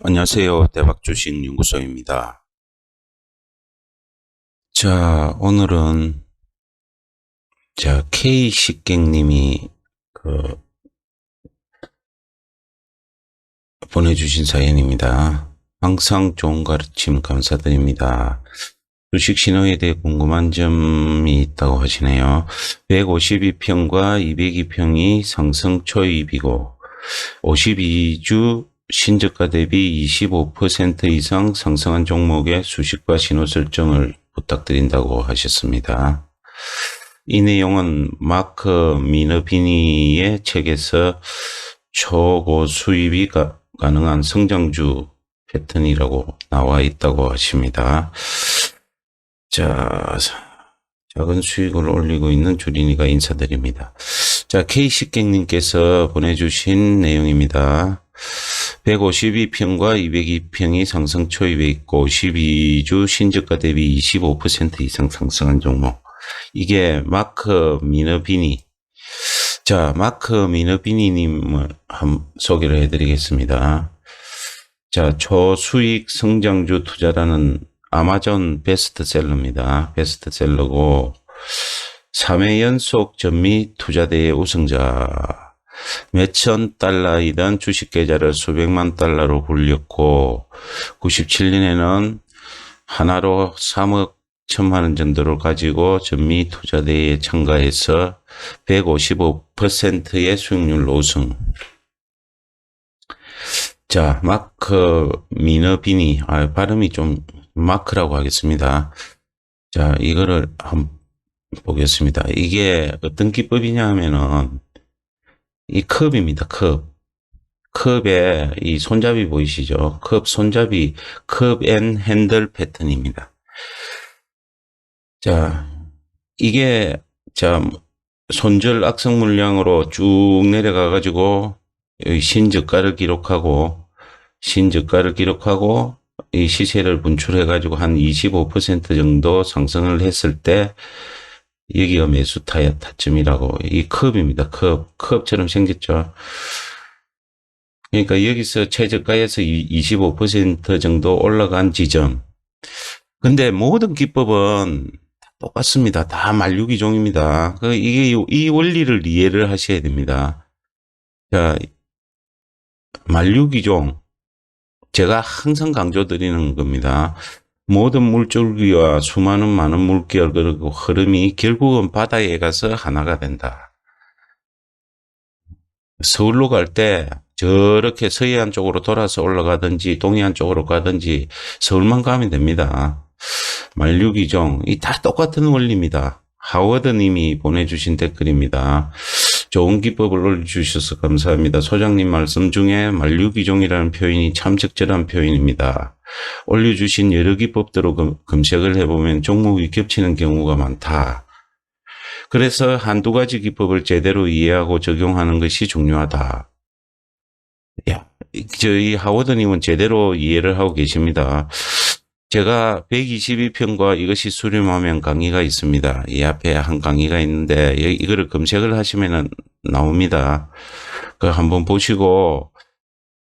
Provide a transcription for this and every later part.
안녕하세요. 대박주식 연구소입니다. 자, 오늘은 자, K식객님이 그 보내주신 사연입니다. 항상 좋은 가르침 감사드립니다. 주식 신호에 대해 궁금한 점이 있다고 하시네요. 152평과 202평이 상승 초입이고 52주 신저가 대비 25% 이상 상승한 종목의 수식과 신호 설정을 부탁드린다고 하셨습니다. 이 내용은 마크 미너비니의 책에서 초고 수입이 가, 가능한 성장주 패턴이라고 나와 있다고 하십니다. 자, 작은 수익을 올리고 있는 주린이가 인사드립니다. 자, K식객님께서 보내주신 내용입니다. 152평과 202평이 상승 초입에 있고 12주 신저가 대비 25% 이상 상승한 종목. 이게 마크 미너비니. 자, 마크 미너비니님을 한 소개를 해드리겠습니다. 자, 초수익 성장주 투자라는 아마존 베스트셀러입니다. 베스트셀러고 3회 연속 전미 투자대회 우승자. 몇천 달러이던 주식 계좌를 수백만 달러로 굴렸고 97년에는 하나로 3억 천만 원 정도를 가지고 전미 투자대회에 참가해서 155%의 수익률 우승. 자, 마크 미너비니, 아, 발음이 좀 마크라고 하겠습니다. 자, 이거를 한번 보겠습니다. 이게 어떤 기법이냐 하면은 이 컵입니다. 컵. 컵에 이 손잡이 보이시죠? 컵 손잡이 컵 앤 핸들 패턴입니다. 자, 이게 자 손절 악성 물량으로 쭉 내려가 가지고 신저가를 기록하고 신저가를 기록하고 이 시세를 분출해 가지고 한 25% 정도 상승을 했을 때 여기가 매수 타야 타점이라고 이 컵입니다. 컵 컵처럼 생겼죠. 그러니까 여기서 최저가에서 25% 정도 올라간 지점. 근데 모든 기법은 똑같습니다. 다 만류기종입니다. 그 이게 이 원리를 이해를 하셔야 됩니다. 자, 만류기종 제가 항상 강조드리는 겁니다. 모든 물줄기와 수많은 많은 물결 그리고 흐름이 결국은 바다에 가서 하나가 된다. 서울로 갈 때 저렇게 서해안 쪽으로 돌아서 올라가든지 동해안 쪽으로 가든지 서울만 가면 됩니다. 만류기종 이 다 똑같은 원리입니다. 하워드 님이 보내주신 댓글입니다. 좋은 기법을 올려주셔서 감사합니다. 소장님 말씀 중에 만류기종이라는 표현이 참 적절한 표현입니다. 올려주신 여러 기법대로 검색을 해보면 종목이 겹치는 경우가 많다. 그래서 한두 가지 기법을 제대로 이해하고 적용하는 것이 중요하다. 야, 저희 하워드님은 제대로 이해를 하고 계십니다. 제가 122편과 이것이 수렴하면 강의가 있습니다. 이 앞에 한 강의가 있는데 이거를 검색을 하시면 나옵니다. 그 한번 보시고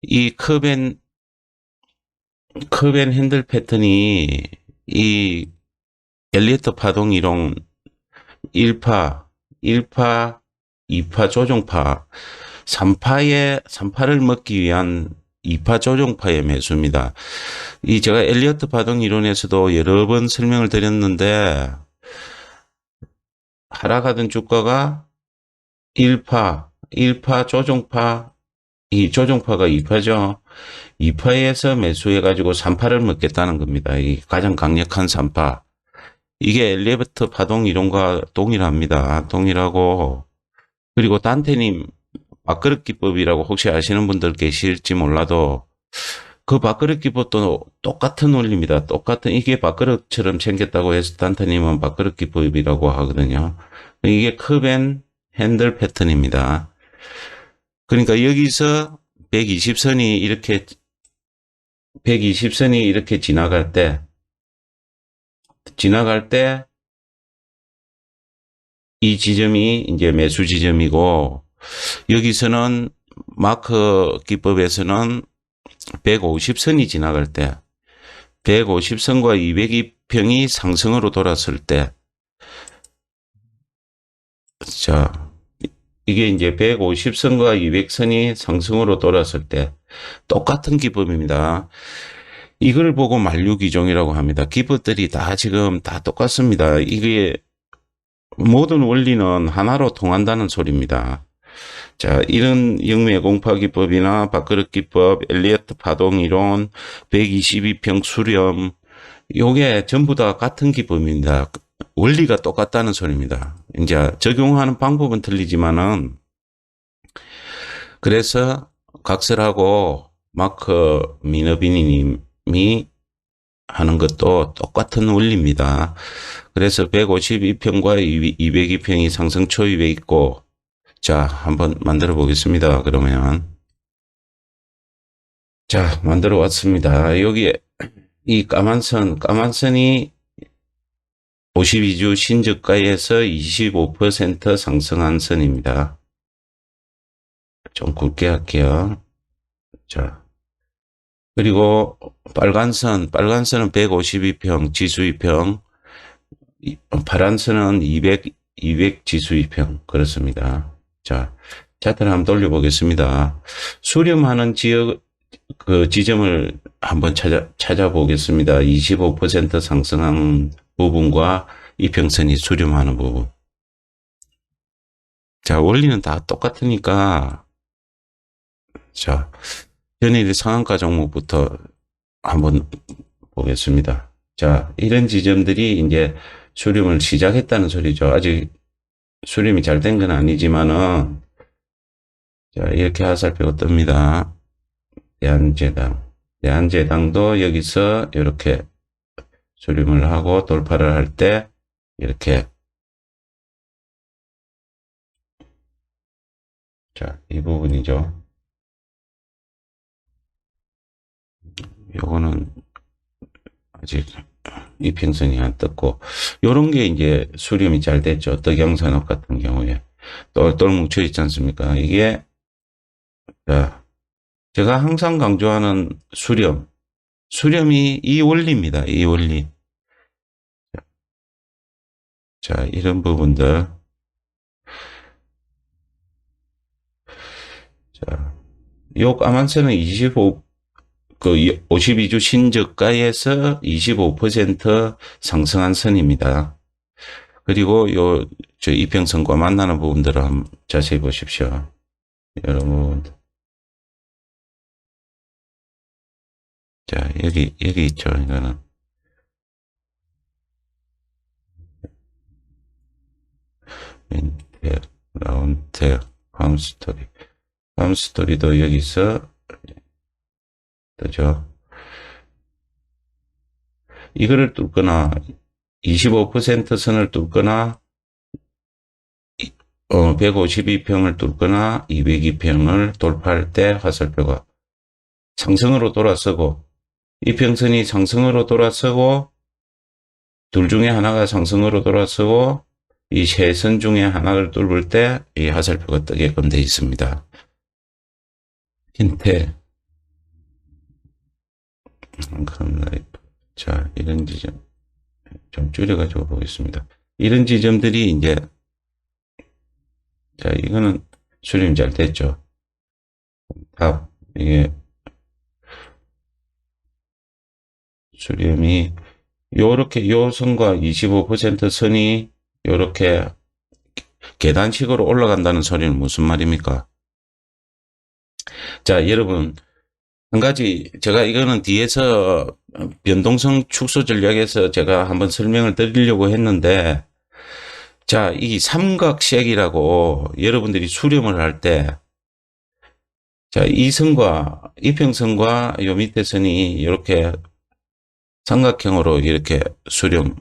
이 컵앤 컵앤 핸들 패턴이 이 엘리어트 파동 이론 1파, 1파, 2파 조종파, 3파의 3파를 먹기 위한 2파 조종파의 매수입니다. 이 제가 엘리어트 파동 이론에서도 여러 번 설명을 드렸는데 하락하던 주가가 1파, 1파 조종파, 이 조종파가 2파죠. 2파에서 매수해가지고 3파를 먹겠다는 겁니다. 이 가장 강력한 3파. 이게 엘리베이터 파동 이론과 동일합니다. 동일하고 그리고 단테님 밥그릇 기법이라고 혹시 아시는 분들 계실지 몰라도 그 밥그릇 기법도 똑같은 원리입니다. 똑같은 이게 밥그릇처럼 생겼다고 해서 단테님은 밥그릇 기법이라고 하거든요. 이게 컵앤 핸들 패턴입니다. 그러니까 여기서 120선이 이렇게 120선이 이렇게 지나갈 때 지나갈 때 이 지점이 이제 매수 지점이고 여기서는 마크 기법에서는 150선이 지나갈 때 150선과 202평이 상승으로 돌았을 때 자, 이게 이제 150선과 200선이 상승으로 돌았을 때 똑같은 기법입니다. 이걸 보고 만류기종이라고 합니다. 기법들이 다 지금 다 똑같습니다. 이게 모든 원리는 하나로 통한다는 소리입니다. 자, 이런 영미의 공파 기법이나 밥그릇 기법, 엘리어트 파동 이론, 122평 수렴, 요게 전부 다 같은 기법입니다. 원리가 똑같다는 소리입니다. 이제 적용하는 방법은 틀리지만은 그래서 각설하고 마크 미너비니님이 하는 것도 똑같은 원리입니다. 그래서 152평과 202평이 상승 초입에 있고 자 한번 만들어 보겠습니다. 그러면 자 만들어 왔습니다. 여기에 이 까만 선 까만 선이 52주 신저가에서 25% 상승한 선입니다. 좀 굵게 할게요. 자, 그리고 빨간 선, 빨간 선은 152평 지수 2평, 파란 선은 200, 200 지수 2평. 그렇습니다. 자, 차트를 한번 돌려보겠습니다. 수렴하는 지역, 그 지점을 한번 찾아, 찾아보겠습니다. 25% 상승한 부분과 이평선이 수렴하는 부분. 자, 원리는 다 똑같으니까, 자, 전일 상한가 종목부터 한번 보겠습니다. 자, 이런 지점들이 이제 수렴을 시작했다는 소리죠. 아직 수렴이 잘 된 건 아니지만은, 자, 이렇게 화살표가 뜹니다. 대한제당. 대한제당도 여기서 이렇게 수렴을 하고 돌파를 할 때, 이렇게. 자, 이 부분이죠. 요거는 아직 이평선이 안 떴고 요런 게 이제 수렴이 잘 됐죠. 떡양산업 같은 경우에 똘똘 뭉쳐 있지 않습니까? 이게 자, 제가 항상 강조하는 수렴 수렴이 이 원리입니다. 이 원리 자 이런 부분들 자, 요 까만새는 25 그 52주 신저가에서 25% 상승한 선입니다. 그리고 요, 저 이평선과 만나는 부분들을 한번 자세히 보십시오. 여러분. 자, 여기, 여기 있죠. 이거는. 라운텍, 팜스토리. 팜스토리도 여기서 그죠? 이거를 뚫거나 25% 선을 뚫거나 어, 152평을 뚫거나 202평을 돌파할 때 화살표가 상승으로 돌아서고 이 평선이 상승으로 돌아서고 둘 중에 하나가 상승으로 돌아서고 이 세 선 중에 하나를 뚫을 때 이 화살표가 뜨게끔 되어 있습니다. 힌트 자, 이런 지점. 좀 줄여가지고 보겠습니다. 이런 지점들이 이제, 자, 이거는 수렴 잘 됐죠. 답, 이게, 수렴이, 요렇게, 요 선과 25% 선이, 요렇게, 계단식으로 올라간다는 소리는 무슨 말입니까? 자, 여러분, 한 가지 제가 이거는 뒤에서 변동성 축소 전략에서 제가 한번 설명을 드리려고 했는데 자, 이 삼각색이라고 여러분들이 수렴을 할 때 자, 이 선과 이평선과 요 밑에 선이 이렇게 삼각형으로 이렇게 수렴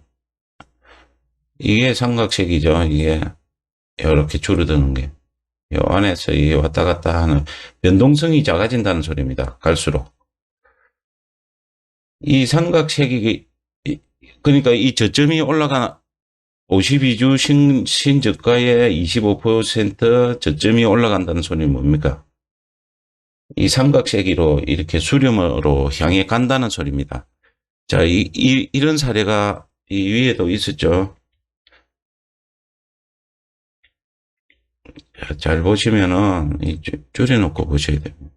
이게 삼각색이죠. 이게 이렇게 줄어드는 게. 요 안에서 이 왔다 갔다 하는 변동성이 작아진다는 소리입니다. 갈수록. 이 삼각색이, 그러니까 이 저점이 올라가 52주 신, 신저가의 25% 저점이 올라간다는 소리는 뭡니까? 이 삼각세기로 이렇게 수렴으로 향해 간다는 소리입니다. 자, 이, 이, 이런 사례가 이 위에도 있었죠. 잘 보시면은, 줄여놓고 보셔야 됩니다.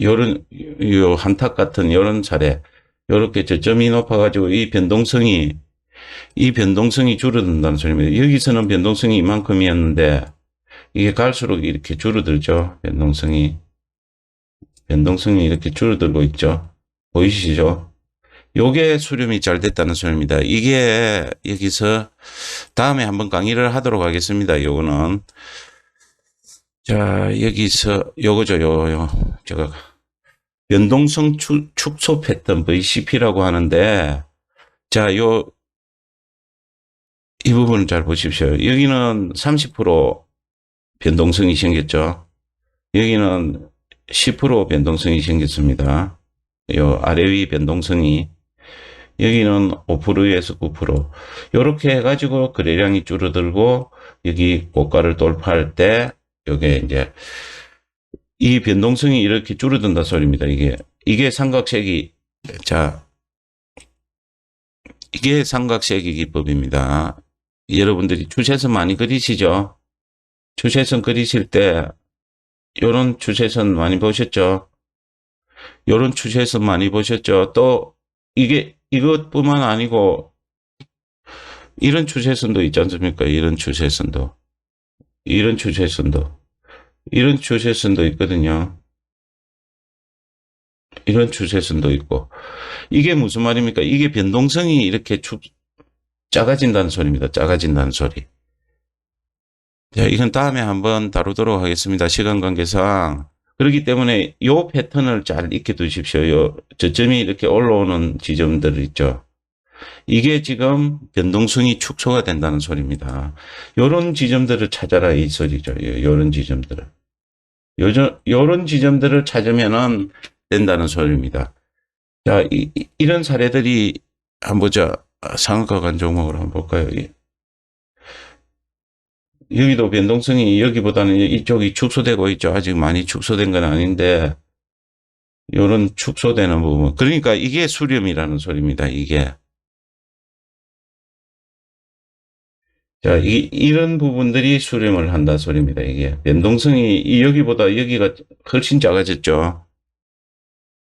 요런, 요 한탁 같은 요런 사례, 요렇게 저점이 높아가지고 이 변동성이, 이 변동성이 줄어든다는 소리입니다. 여기서는 변동성이 이만큼이었는데, 이게 갈수록 이렇게 줄어들죠. 변동성이. 변동성이 이렇게 줄어들고 있죠. 보이시죠? 요게 수렴이 잘 됐다는 소리입니다. 이게 여기서 다음에 한번 강의를 하도록 하겠습니다. 요거는. 자, 여기서 요거죠. 요, 요. 제가 변동성 축, 축소 패턴 VCP라고 하는데 자, 요, 이 부분을 잘 보십시오. 여기는 30% 변동성이 생겼죠. 여기는 10% 변동성이 생겼습니다. 요 아래 위 변동성이 여기는 5%에서 9% 이렇게 해가지고 거래량이 줄어들고 여기 고가를 돌파할 때 요게 이제 이 변동성이 이렇게 줄어든다 소리입니다. 이게 이게 삼각세기 자 이게 삼각세기 기법입니다. 여러분들이 추세선 많이 그리시죠? 추세선 그리실 때 요런 추세선 많이 보셨죠? 요런 추세선 많이 보셨죠? 또 이게 이것뿐만 아니고 이런 추세선도 있지 않습니까? 이런 추세선도 이런 추세선도 이런 추세선도 있거든요. 이런 추세선도 있고 이게 무슨 말입니까? 이게 변동성이 이렇게 축 작아진다는 소리입니다. 작아진다는 소리. 자, 이건 다음에 한번 다루도록 하겠습니다. 시간 관계상. 그렇기 때문에 요 패턴을 잘 익혀 두십시오. 요 저점이 이렇게 올라오는 지점들 있죠. 이게 지금 변동성이 축소가 된다는 소리입니다. 요런 지점들을 찾아라 이 소리죠. 요- 요런 지점들을. 요저, 요런 지점들을 찾으면은 된다는 소리입니다. 자, 이, 이- 런 사례들이 한번 보자. 아, 상한가 간 종목을 한번 볼까요? 이- 여기도 변동성이 여기보다는 이쪽이 축소되고 있죠. 아직 많이 축소된 건 아닌데, 요런 축소되는 부분. 그러니까 이게 수렴이라는 소리입니다. 이게. 자, 이, 이런 부분들이 수렴을 한다 소리입니다. 이게. 변동성이 이 여기보다 여기가 훨씬 작아졌죠.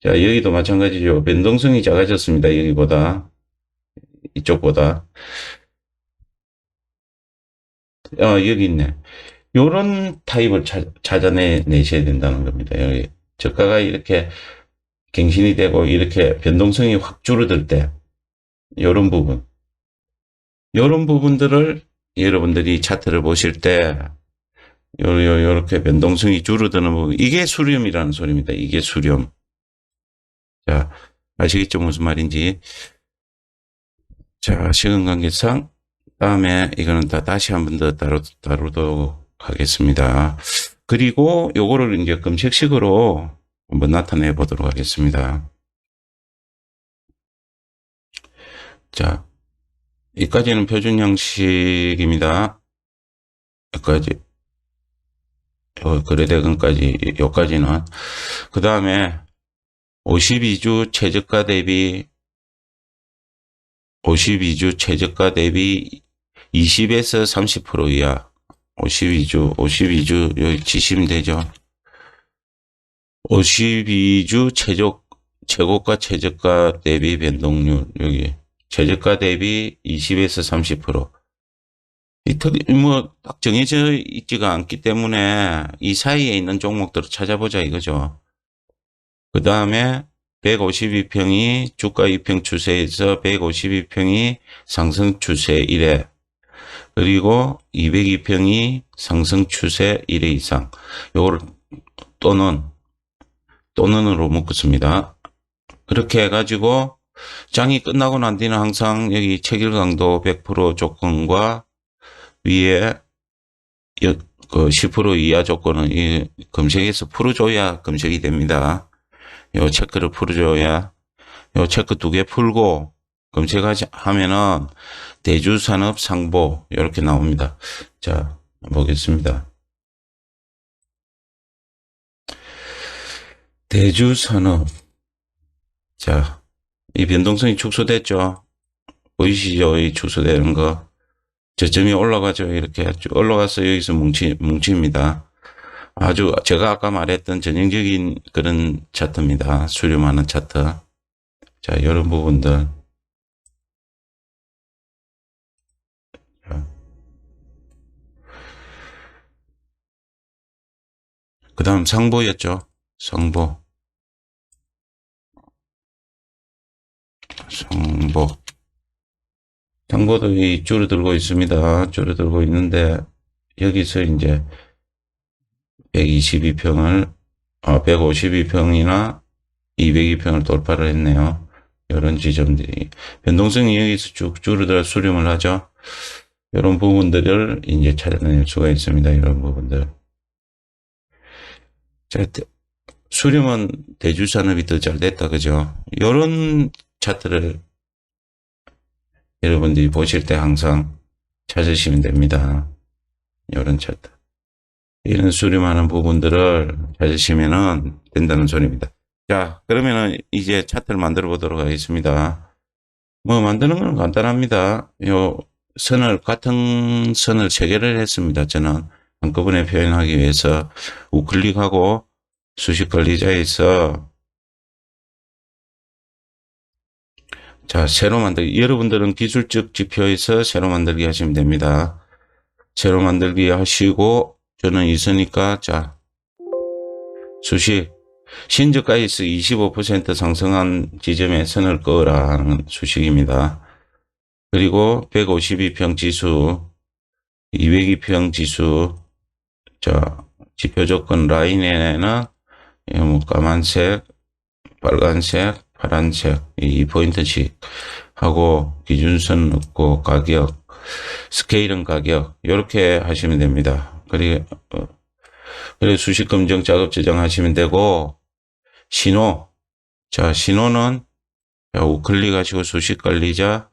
자, 여기도 마찬가지죠. 변동성이 작아졌습니다. 여기보다. 이쪽보다. 어, 여기 있네. 요런 타입을 찾, 찾아내, 내셔야 된다는 겁니다. 여기 저가가 이렇게 갱신이 되고 이렇게 변동성이 확 줄어들 때, 요런 부분. 요런 부분들을 여러분들이 차트를 보실 때, 요, 요, 요렇게 변동성이 줄어드는 부분. 이게 수렴이라는 소리입니다. 이게 수렴. 자, 아시겠죠? 무슨 말인지. 자, 시간 관계상 다음에 이거는 다 다시 한 번 더 다루, 다루도록 하겠습니다. 그리고 요거를 이제 검색식으로 한번 나타내 보도록 하겠습니다. 자, 여기까지는 표준 형식입니다. 여기까지. 요 거래대금까지, 요까지는. 그 다음에 52주 최저가 대비 52주 최저가 대비 20에서 30% 이하. 52주, 52주, 여기 치시면 되죠. 52주 최저, 최고가 최저가 대비 변동률, 여기. 최저가 대비 20에서 30%. 이 특, 뭐, 딱 정해져 있지가 않기 때문에 이 사이에 있는 종목들을 찾아보자 이거죠. 그 다음에 152평이 주가 2평 추세에서 152평이 상승 추세 1회 그리고 202평이 상승 추세 1회 이상 요거를 또는 또는으로 묶었습니다. 그렇게 해가지고 장이 끝나고 난 뒤는 항상 여기 체결 강도 100% 조건과 위에 여- 그10% 이하 조건은 이 검색에서 풀어줘야 검색이 됩니다. 요 체크를 풀어줘야 요 체크 두 개 풀고 검색하 하면은 대주산업 상보 이렇게 나옵니다. 자 보겠습니다. 대주산업 자 이 변동성이 축소됐죠. 보이시죠? 이 축소되는 거. 저점이 올라가죠. 이렇게 쭉 올라가서 여기서 뭉치, 뭉칩니다. 아주 제가 아까 말했던 전형적인 그런 차트입니다. 수렴하는 차트. 자, 이런 부분들. 그 다음 상보였죠. 상보. 상보. 상보도 이 줄어들고 있습니다. 줄어들고 있는데, 여기서 이제 122평을, 아, 152평이나 202평을 돌파를 했네요. 이런 지점들이. 변동성이 여기서 쭉 줄어들어 수렴을 하죠. 이런 부분들을 이제 찾아낼 수가 있습니다. 이런 부분들. 자, 대- 수렴은 대주 산업이 더 잘 됐다, 그죠? 이런 차트를 여러분들이 보실 때 항상 찾으시면 됩니다. 이런 차트. 이런 수렴하는 부분들을 찾으시면은 된다는 소리입니다. 자, 그러면은 이제 차트를 만들어 보도록 하겠습니다. 뭐 만드는 건 간단합니다. 요 선을 같은 선을 세 개를 했습니다. 저는 한꺼번에 표현하기 위해서 우클릭하고 수식 관리자에서 자 새로 만들기 여러분들은 기술적 지표에서 새로 만들기 하시면 됩니다. 새로 만들기 하시고 저는 있으니까 자 수식 신저가에서 25% 상승한 지점에 선을 그어라 하는 수식입니다. 그리고 152평 지수, 202평 지수, 자, 지표 조건 라인에는 이뭐 까만색, 빨간색, 파란색 이 포인트씩 하고 기준선 넣고 가격, 스케일은 가격 이렇게 하시면 됩니다. 그리고 어, 그리고 수식 검정 작업 저장하시면 되고 신호 자 신호는 자, 우클릭하시고 수식 관리자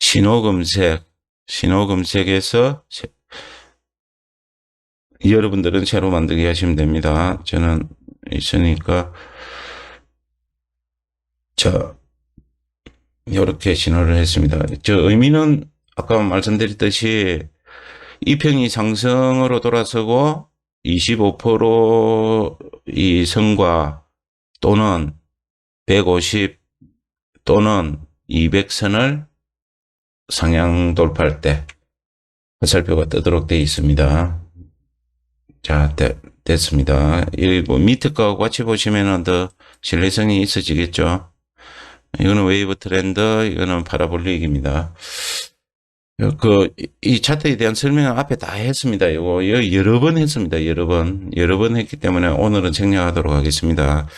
신호 검색 신호 검색에서 세- 여러분들은 새로 만들기 하시면 됩니다. 저는 있으니까 자 이렇게 신호를 했습니다. 저 의미는 아까 말씀드렸듯이 이평이 상승으로 돌아서고 25%이 성과 또는 150 또는 200선을 상향 돌파할 때 화살표가 뜨도록 되어 있습니다. 자, 되- 됐습니다. 이뭐 밑에 거 같이 보시면은 더 신뢰성이 있어지겠죠. 이거는 웨이브 트렌드, 이거는 파라볼릭입니다. 그, 이 차트에 대한 설명은 앞에 다 했습니다. 이거 여- 여러 번 했습니다. 여러 번. 여러 번 했기 때문에 오늘은 생략하도록 하겠습니다.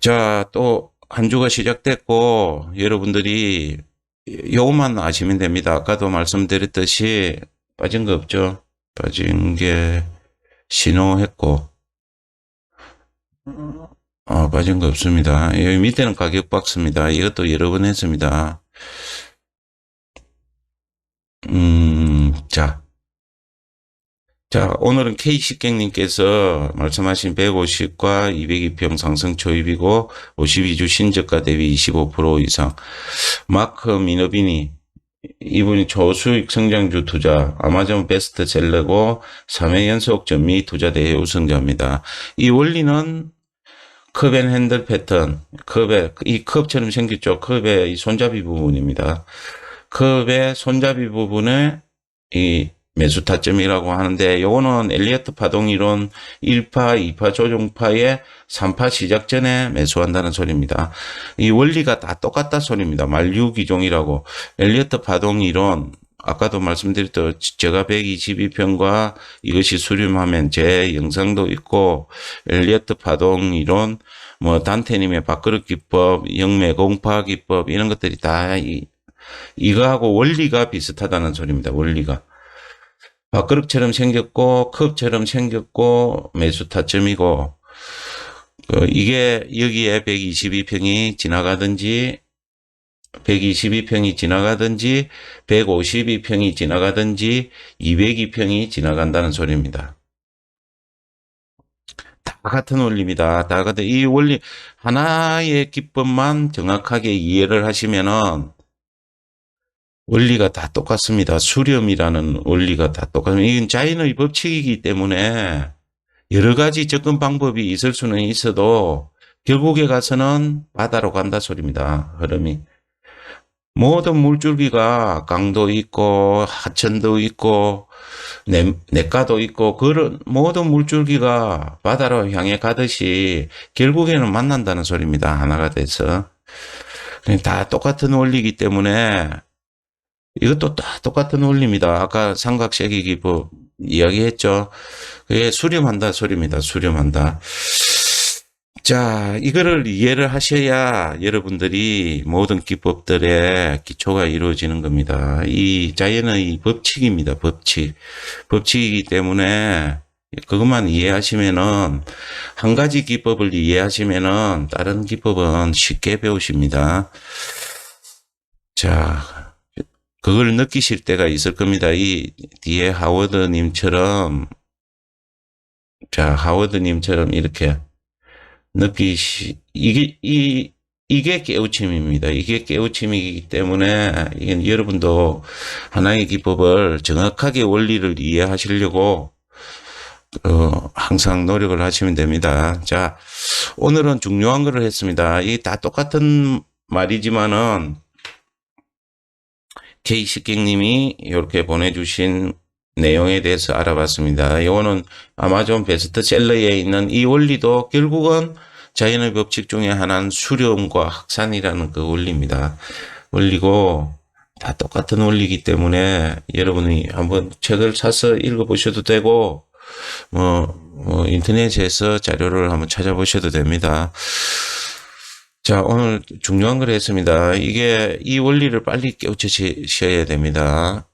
자, 또 한 주가 시작됐고, 여러분들이 요것만 아시면 됩니다. 아까도 말씀드렸듯이 빠진 거 없죠? 빠진 게 신호했고, 어, 빠진 거 없습니다. 여기 밑에는 가격 박스입니다. 이것도 여러 번 했습니다. 음, 자. 자, 오늘은 K식객님께서 말씀하신 150과 202평 상승 초입이고 52주 신저가 대비 25% 이상. 마크 미너비니 이분이 초수익 성장주 투자 아마존 베스트 셀러고 3회 연속 전미 투자 대회 우승자입니다. 이 원리는 컵앤 핸들 패턴, 컵에 이 컵처럼 생겼죠. 컵의 이 손잡이 부분입니다. 컵의 손잡이 부분에 이 매수 타점이라고 하는데 요거는 엘리어트 파동 이론 1파, 2파 조종파의 3파 시작 전에 매수한다는 소리입니다. 이 원리가 다 똑같다 소리입니다. 만류기종이라고 엘리어트 파동 이론 아까도 말씀드렸던 제가 122편과 이것이 수렴하면 제 영상도 있고 엘리어트 파동 이론 뭐 단테님의 밥그릇 기법, 영매 공파 기법 이런 것들이 다 이, 이거하고 원리가 비슷하다는 소리입니다. 원리가. 밥그릇처럼 생겼고 컵처럼 생겼고 매수 타점이고 그 이게 여기에 122평이 지나가든지 122평이 지나가든지 152평이 지나가든지 202평이 지나간다는 소리입니다. 다 같은 원리입니다. 다 같은 이 원리 하나의 기법만 정확하게 이해를 하시면은 원리가 다 똑같습니다. 수렴이라는 원리가 다 똑같습니다. 이건 자연의 법칙이기 때문에 여러 가지 접근 방법이 있을 수는 있어도 결국에 가서는 바다로 간다 소리입니다. 흐름이. 모든 물줄기가 강도 있고 하천도 있고 냇, 냇가도 있고 그런 모든 물줄기가 바다로 향해 가듯이 결국에는 만난다는 소리입니다. 하나가 돼서. 그냥 다 똑같은 원리이기 때문에 이것도 다 똑같은 원리입니다. 아까 삼각세기 기법 이야기했죠. 그게 수렴한다 소리입니다. 수렴한다. 자, 이거를 이해를 하셔야 여러분들이 모든 기법들의 기초가 이루어지는 겁니다. 이 자연의 법칙입니다. 법칙. 법칙이기 때문에 그것만 이해하시면은 한 가지 기법을 이해하시면은 다른 기법은 쉽게 배우십니다. 자, 그걸 느끼실 때가 있을 겁니다. 이 뒤에 하워드님처럼 자, 하워드님처럼 이렇게 느끼시, 이게, 이, 이게 깨우침입니다. 이게 깨우침이기 때문에, 이게 여러분도 하나의 기법을 정확하게 원리를 이해하시려고, 어, 항상 노력을 하시면 됩니다. 자, 오늘은 중요한 거를 했습니다. 이다 똑같은 말이지만은, K식객님이 이렇게 보내주신 내용에 대해서 알아봤습니다. 이거는 아마존 베스트셀러에 있는 이 원리도 결국은 자연의 법칙 중에 하나는 수렴과 확산이라는 그 원리입니다. 원리고 다 똑같은 원리이기 때문에 여러분이 한번 책을 사서 읽어보셔도 되고 뭐, 뭐 인터넷에서 자료를 한번 찾아보셔도 됩니다. 자, 오늘 중요한 걸 했습니다. 이게 이 원리를 빨리 깨우치셔야 됩니다.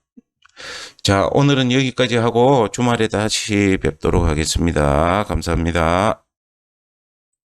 자, 오늘은 여기까지 하고 주말에 다시 뵙도록 하겠습니다. 감사합니다.